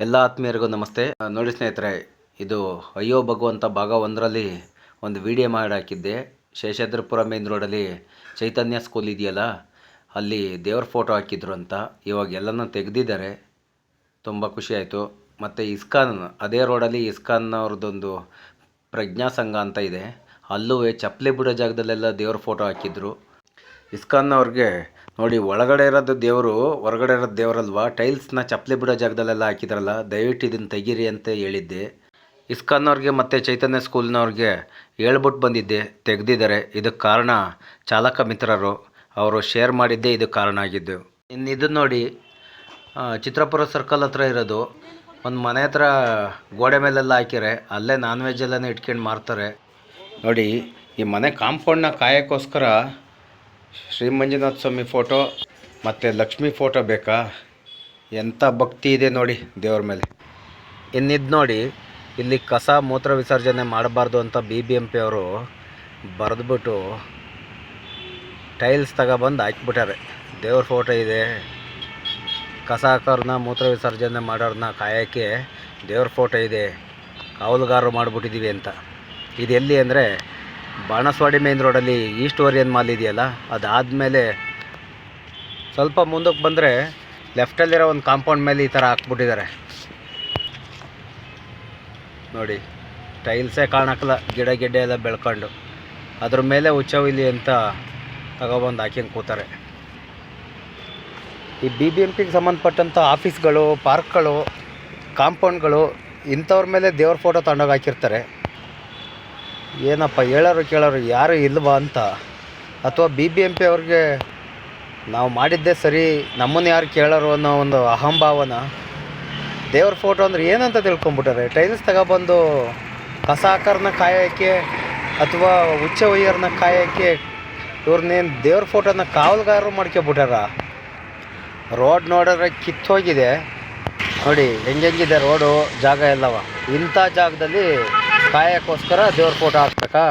ಎಲ್ಲ ಆತ್ಮೀಯರಿಗೂ ನಮಸ್ತೆ. ನೋಡಿ ಸ್ನೇಹಿತರೆ, ಇದು ಅಯ್ಯೋ ಭಗವಂತ ಭಾಗ ಒಂದರಲ್ಲಿ ಒಂದು ವಿಡಿಯೋ ಮಾಡಿ ಹಾಕಿದ್ದೆ. ಶೇಷಾದ್ರಿಪುರ ಮೇನ್ ರೋಡಲ್ಲಿ ಚೈತನ್ಯ ಸ್ಕೂಲ್ ಇದೆಯಲ್ಲ, ಅಲ್ಲಿ ದೇವ್ರ ಫೋಟೋ ಹಾಕಿದ್ರು ಅಂತ. ಇವಾಗ ಎಲ್ಲನೂ ತೆಗೆದಿದ್ದಾರೆ. ತುಂಬ ಖುಷಿ ಆಯಿತು. ಮತ್ತು ಇಸ್ಕಾನ್, ಅದೇ ರೋಡಲ್ಲಿ ಇಸ್ಕಾನ್ ಅವ್ರದ್ದೊಂದು ಪ್ರಜ್ಞಾ ಸಂಘ ಅಂತ ಇದೆ. ಅಲ್ಲೂ ಚಪ್ಪಲಿ ಬಿಡೋ ಜಾಗದಲ್ಲೆಲ್ಲ ದೇವ್ರ ಫೋಟೋ ಹಾಕಿದ್ರು. ಇಸ್ಕಾನ್ ಅವ್ರಿಗೆ ನೋಡಿ, ಒಳಗಡೆ ಇರೋದು ದೇವರು, ಹೊರಗಡೆ ಇರೋದು ದೇವರಲ್ವಾ? ಟೈಲ್ಸ್ನ ಚಪ್ಪಲಿ ಬಿಡೋ ಜಾಗದಲ್ಲೆಲ್ಲ ಹಾಕಿದ್ರಲ್ಲ, ದಯವಿಟ್ಟು ಇದನ್ನು ತೆಗೀರಿ ಅಂತ ಹೇಳಿದ್ದೆ. ಇಸ್ಕಾನ್ ಅವ್ರಿಗೆ ಮತ್ತು ಚೈತನ್ಯ ಸ್ಕೂಲ್ನವ್ರಿಗೆ ಹೇಳ್ಬಿಟ್ಟು ಬಂದಿದ್ದೆ, ತೆಗೆದಿದ್ದಾರೆ. ಇದಕ್ಕೆ ಕಾರಣ ಚಾಲಕ ಮಿತ್ರರು, ಅವರು ಶೇರ್ ಮಾಡಿದ್ದೇ ಇದಕ್ಕೆ ಕಾರಣ ಆಗಿದ್ದು. ಇನ್ನು ಇದನ್ನು ನೋಡಿ ಚಿತ್ರಪುರ ಸರ್ಕಲ್ ಹತ್ರ ಇರೋದು. ಒಂದು ಮನೆ ಹತ್ರ ಗೋಡೆ ಮೇಲೆಲ್ಲ ಹಾಕಿರೆ ಅಲ್ಲೇ ನಾನ್ ವೆಜ್ ಎಲ್ಲನೂ ಇಟ್ಕೊಂಡು ಮಾರ್ತಾರೆ. ನೋಡಿ, ಈ ಮನೆ ಕಾಂಪೌಂಡ್ನ ಕಾಯೋಕ್ಕೋಸ್ಕರ ಶ್ರೀ ಮಂಜುನಾಥ ಸ್ವಾಮಿ ಫೋಟೋ ಮತ್ತು ಲಕ್ಷ್ಮಿ ಫೋಟೋ ಬೇಕಾ? ಎಂಥ ಭಕ್ತಿ ಇದೆ ನೋಡಿ ದೇವ್ರ ಮೇಲೆ. ಇನ್ನಿದ್ದು ನೋಡಿ, ಇಲ್ಲಿ ಕಸ ಮೂತ್ರ ವಿಸರ್ಜನೆ ಮಾಡಬಾರ್ದು ಅಂತ ಬಿ ಬಿ ಎಂ ಪಿ ಅವರು ಬರೆದ್ಬಿಟ್ಟು ಟೈಲ್ಸ್ ತಗೊಬಂದು ಹಾಕ್ಬಿಟ್ಟಾರೆ. ದೇವ್ರ ಫೋಟೋ ಇದೆ. ಕಸ ಹಾಕೋರ್ನ ಮೂತ್ರ ವಿಸರ್ಜನೆ ಮಾಡೋರನ್ನ ಕಾಯೋಕ್ಕೆ ದೇವ್ರ ಫೋಟೋ ಇದೆ. ಕಾವಲುಗಾರರು ಮಾಡಿಬಿಟ್ಟಿದ್ದೀವಿ ಅಂತ. ಇದೆಲ್ಲಿ ಅಂದರೆ ಬಾಣಸ್ವಾಡಿ ಮೇನ್ ರೋಡಲ್ಲಿ ಈಸ್ಟ್ ಓರಿಯನ್ ಮಾಲ್ ಇದೆಯಲ್ಲ, ಅದಾದಮೇಲೆ ಸ್ವಲ್ಪ ಮುಂದಕ್ಕೆ ಬಂದರೆ ಲೆಫ್ಟಲ್ಲಿರೋ ಒಂದು ಕಾಂಪೌಂಡ್ ಮೇಲೆ ಈ ಥರ ಹಾಕ್ಬಿಟ್ಟಿದ್ದಾರೆ. ನೋಡಿ ಟೈಲ್ಸೇ ಕಾಣಕ್ಕಲ್ಲ, ಗಿಡ ಗಿಡ್ಡೆ ಎಲ್ಲ ಬೆಳ್ಕೊಂಡು. ಅದ್ರ ಮೇಲೆ ಹುಚ್ಚವಿಲಿ ಅಂತ ತಗೊಬಂದು ಹಾಕಿಂಗೆ ಕೂತಾರೆ. ಈ ಬಿ ಬಿ ಎಂ ಪಿಗೆ ಸಂಬಂಧಪಟ್ಟಂಥ ಆಫೀಸ್ಗಳು ಪಾರ್ಕ್ಗಳು ಕಾಂಪೌಂಡ್ಗಳು ಇಂಥವ್ರ ಮೇಲೆ ದೇವ್ರ ಫೋಟೋ ತಗೊಂಡೋಗಿ ಹಾಕಿರ್ತಾರೆ. ಏನಪ್ಪ, ಹೇಳೋರು ಕೇಳೋರು ಯಾರು ಇಲ್ವಾ ಅಂತ? ಅಥವಾ ಬಿ ಬಿ ಎಂ ಪಿ ಅವ್ರಿಗೆ ನಾವು ಮಾಡಿದ್ದೇ ಸರಿ, ನಮ್ಮನ್ನು ಯಾರು ಕೇಳೋರು ಅನ್ನೋ ಒಂದು ಅಹಂಭಾವನ? ದೇವ್ರ ಫೋಟೋ ಅಂದ್ರೆ ಏನಂತ ತಿಳ್ಕೊಂಬಿಟ್ಟಾರೆ? ಟೈಲ್ಸ್ ತಗೊಬಂದು ಕಸ ಆಕಾರನ ಕಾಯೋಕ್ಕೆ ಅಥವಾ ಹುಚ್ಚ ಒಯ್ಯರನ್ನ ಕಾಯೋಕ್ಕೆ ಇವ್ರನ್ನೇನು ದೇವ್ರ ಫೋಟೋನ ಕಾವಲುಗಾರರು ಮಾಡ್ಕೊಬಿಟ್ಟಾರ? ರೋಡ್ ನೋಡಿದ್ರೆ ಕಿತ್ತೋಗಿದೆ. ನೋಡಿ ಹೆಂಗೆಂಗಿದೆ ರೋಡು ಜಾಗ ಎಲ್ಲವ? ಇಂಥ ಜಾಗದಲ್ಲಿ ಕಾಯಕ್ಕೋಸ್ಕರ ದೇವ್ರ ಫೋಟೋ ಹಾಕ್ಬೇಕಾ?